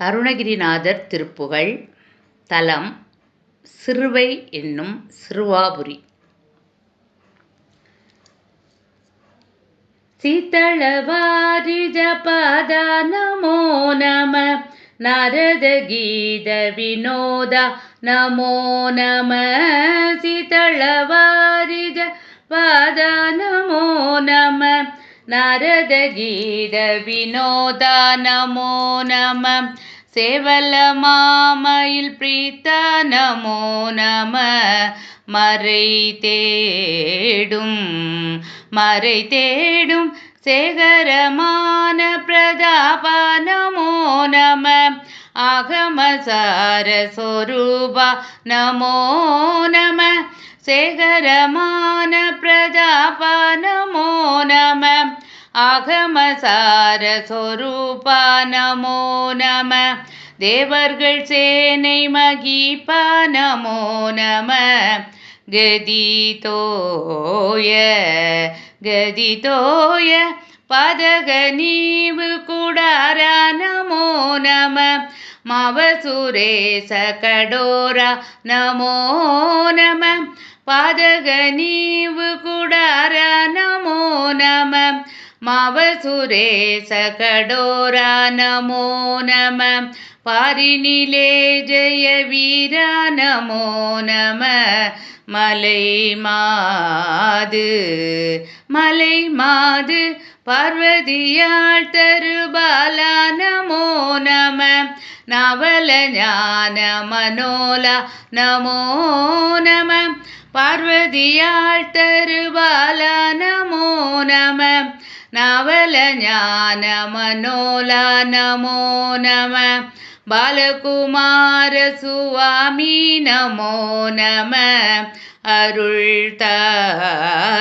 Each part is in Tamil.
அருணகிரிநாதர் திருப்புகழ் தலம் சிறுவை என்னும் சிறுவாபுரி. சீதளவாரிஜபத நமோ நம நாரத கீத வினோத நமோ நம. சீதளவாரிஜ பாத நமோ நம நாரத கீத வினோத நமோ. நம சேவல மாமயில் பிரீத்த நமோ. நம மறை தேடும் மறை தேடும் சேகரமான பிரதாப நமோ. நம ஆகமசார சொரூபா நமோ நம. சேகரமான பிரதாப நமோ நம ஆகமசார சொரூபா நமோ நம. தேவர்கள் சேனை மகிப்ப நமோ நம. கதி தோய கதி தோய. பதக நீவு குடார நமோ நம. மவசுரேச கடோர நமோ நம. பதக நீவு குடார நமோ நம. மவசுரேச கடோர நமோ. நம பாரினிலே ஜெய வீர நமோ நம. மலை மாது மலை மாது பார்வதியாள் தருபால நமோ நம. நவல ஞான மனோல நமோ நம பார்வதியாள் தருபால நமோ நம நவல ஞான மனோல நமோ நம பாலகுமார சுவாமி நமோ நம அருள் தாராய்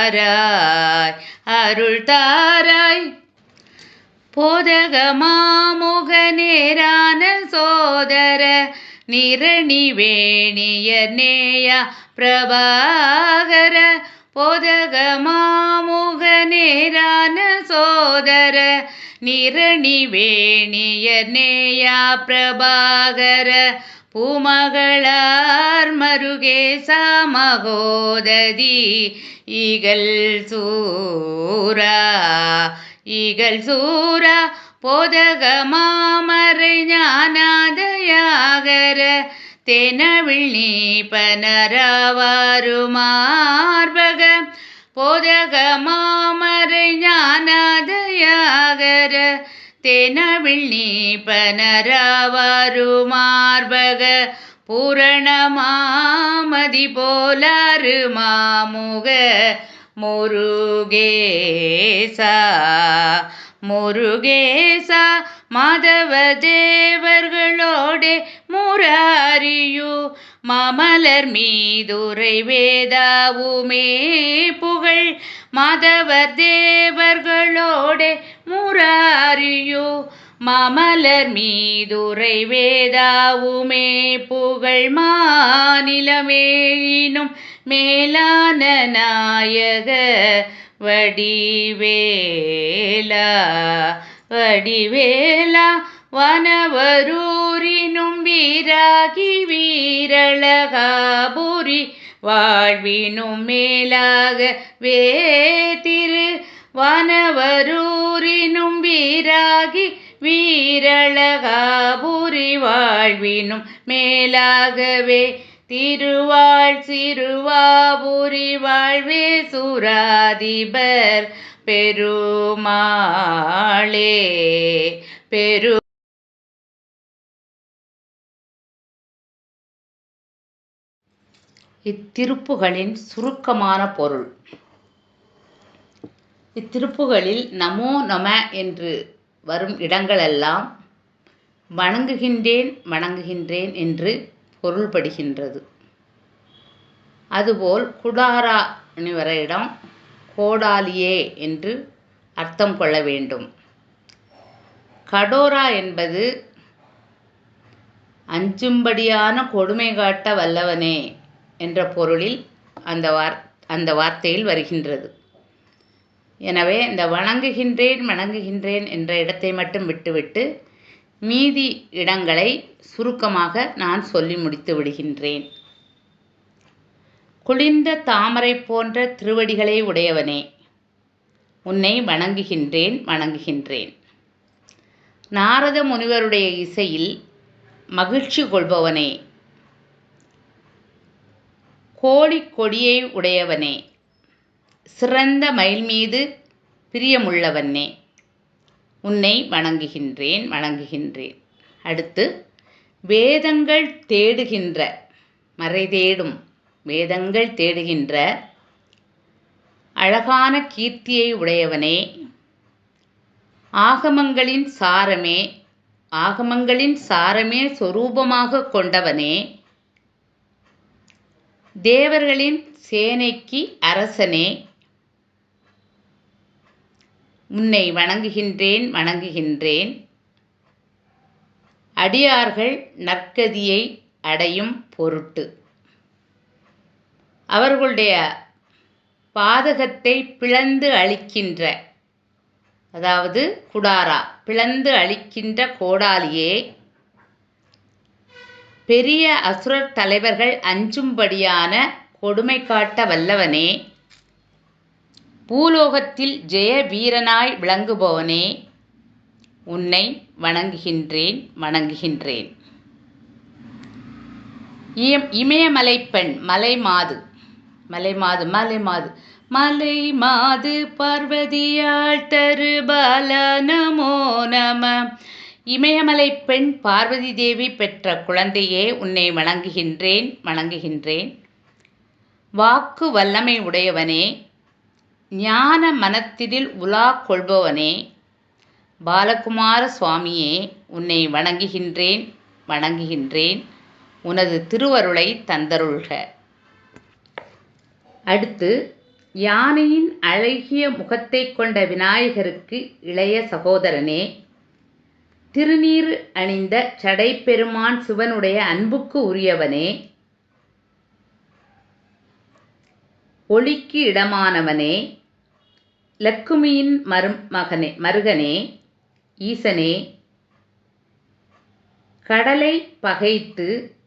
அருள் போதக மாமுக நேரான சோதர நிரணி வேணிய நேயா பிரபாகர. போதக மாமுக நேரான சோதர நிரணி வேணிய நேயா பிரபாகர. பூமகளார் மருகேச மகோததி இகல் சூரா ஈகல் சூரா போதக மாமரை ஞானாதயாகர தெனவிழ் நீபனரவாரு மார்பக போதக மாமரை ஞானாதயாகர தெனவிழ் நீபனரவாரு மார்பக பூரணமாமதி போலாறு மாமுக முருகேசா முருகேசா மாதவ தேவர்களோடே முராரியு மாமலர் மீதுரை வேதாவுமே புகழ். மாதவர் தேவர்களோடே முராரியு மாமலர் மீதுரை வேதாவுமே புகழ் மாநிலமேயினும் மேலான நாயக வடிவேலா வடிவேலா வனவரூரினும் வீராகி வீரழகாபுரி வாழ்வினும் மேலாக வேதிரு வனவரூரினும் வீரா வீராகி வாழ்வினும் மேலாகவே திருவாழ் சிறுவாபுரி வாழ்வே சுராதிபர் பெருமாளே பெரு இத்திருப்புகளின் சுருக்கமான பொருள். இத்திருப்புகளில் நமோ நம என்று வரும் இடங்களெல்லாம் வணங்குகின்றேன் வணங்குகின்றேன் என்று பொருள்படுகின்றது. அதுபோல் குடாரா வர இடம் கோடாலியே என்று அர்த்தம் கொள்ள வேண்டும். கடோரா என்பது அஞ்சும்படியான கொடுமை காட்ட வல்லவனே என்ற பொருளில் அந்த வார் அந்த வார்த்தையில் வருகின்றது. எனவே இந்த வணங்குகின்றேன் வணங்குகின்றேன் என்ற இடத்தை மட்டும் விட்டுவிட்டு மீதி இடங்களை சுருக்கமாக நான் சொல்லி முடித்து விடுகின்றேன். குளிர்ந்த தாமரை போன்ற திருவடிகளை உடையவனே உன்னை வணங்குகின்றேன் வணங்குகின்றேன். நாரத முனிவருடைய இசையில் மகிழ்ச்சி கொள்பவனே கோடி கொடியை உடையவனே சிறந்த மயில் மீது பிரியமுள்ளவனே உன்னை வணங்குகின்றேன் வணங்குகின்றேன். அடுத்து வேதங்கள் தேடுகின்ற மறை தேடும் வேதங்கள் தேடுகின்ற அழகான கீர்த்தியை உடையவனே ஆகமங்களின் சாரமே ஆகமங்களின் சாரமே சொரூபமாக கொண்டவனே தேவர்களின் சேனைக்கு அரசனே உன்னை வணங்குகின்றேன் வணங்குகின்றேன். அடியார்கள் நற்கதியை அடையும் பொருட்டு. அவர்களுடைய பாதகத்தை பிளந்து அழிக்கின்ற அதாவது குடாரா பிளந்து அழிக்கின்ற கோடாலியே பெரிய அசுரர் தலைவர்கள் அஞ்சும்படியான கொடுமை காட்ட வல்லவனே. பூலோகத்தில் ஜெய வீரனாய் விளங்குபவனே உன்னை வணங்குகின்றேன் வணங்குகின்றேன். இயம் இமயமலை பெண் மலை மாது மலை மாது மலை மாது மலை மாது பார்வதியாள் தரு பால நமோ. நம இமயமலை பெண் பார்வதி தேவி பெற்ற குழந்தையே உன்னை வணங்குகின்றேன் வணங்குகின்றேன். வாக்கு வல்லமை உடையவனே ஞான மனத்திடில் உலா கொள்பவனே பாலகுமார சுவாமியே உன்னை வணங்குகின்றேன் வணங்குகின்றேன் உனது திருவருளை தந்தருள்க. அடுத்து யானையின் அழகிய முகத்தை கொண்ட விநாயகருக்கு இளைய சகோதரனே திருநீறு அணிந்த சடை பெருமான் சிவனுடைய அன்புக்கு உரியவனே ஒளிக்கு இடமானவனே லக்குமியின் மருமகனே மருகனே ஈசனே கடலை பகைத்து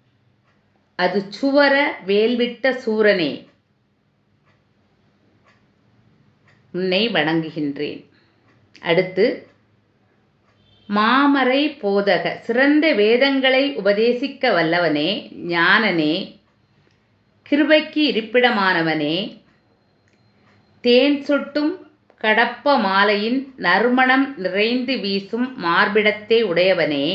அது சுவர வேல்விட்ட சூரனே உன்னை வணங்குகின்றேன். அடுத்து மாமரை போதக சிறந்த வேதங்களை உபதேசிக்க வல்லவனே ஞானனே கிருபைக்கு இருப்பிடமானவனே தேன் சொட்டும் கடப்ப மாலையின் நறுமணம் நிறைந்து வீசும் மார்பிடத்தை உடையவனே.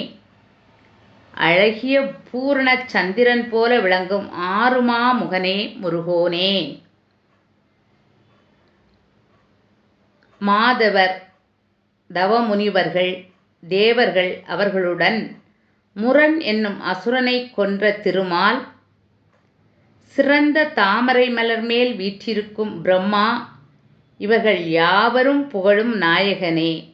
அழகிய பூரண சந்திரன் போல விளங்கும் ஆறுமா முகனே முருகோனே. மாதவர் தவமுனிவர்கள் தேவர்கள் அவர்களுடன் முரண் என்னும் அசுரனை கொன்ற திருமால் சிறந்த தாமரை மலர் மேல் வீற்றிருக்கும் பிரம்மா இவர்கள் யாவரும் புகழும் நாயகனே.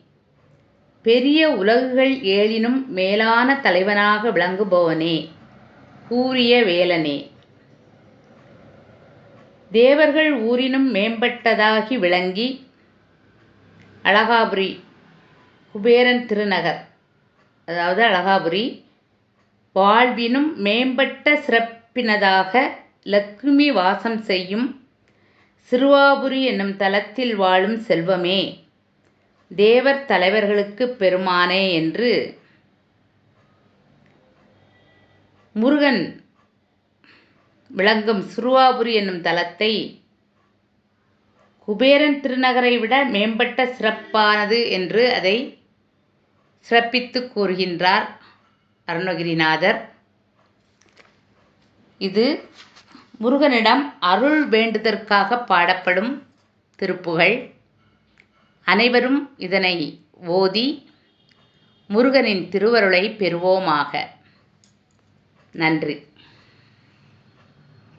பெரிய உலகுகள் ஏழினும் மேலான தலைவனாக விளங்குபவனே கூறிய வேலனே. தேவர்கள் ஊரினும் மேம்பட்டதாகி விளங்கி அழகாபுரி குபேரன் திருநகர் அதாவது அழகாபுரி வாழ்வினும் மேம்பட்ட சிறப்பினதாக லக்ஷ்மி வாசம் செய்யும் சிறுவாபுரி என்னும் தலத்தில் வாழும் செல்வமே. தேவர் தலைவர்களுக்கு பெருமானே என்று முருகன் விளங்கும் சிறுவாபுரி என்னும் தலத்தை குபேரன் திருநகரை விட மேம்பட்ட சிறப்பானது என்று அதை சிறப்பித்து கூறுகின்றார் அருணகிரிநாதர். இது முருகனிடம் அருள் வேண்டுதற்காக பாடப்படும் திருப்புகழ். அனைவரும் இதனை ஓதி முருகனின் திருவருளை பெறுவோமாக. நன்றி.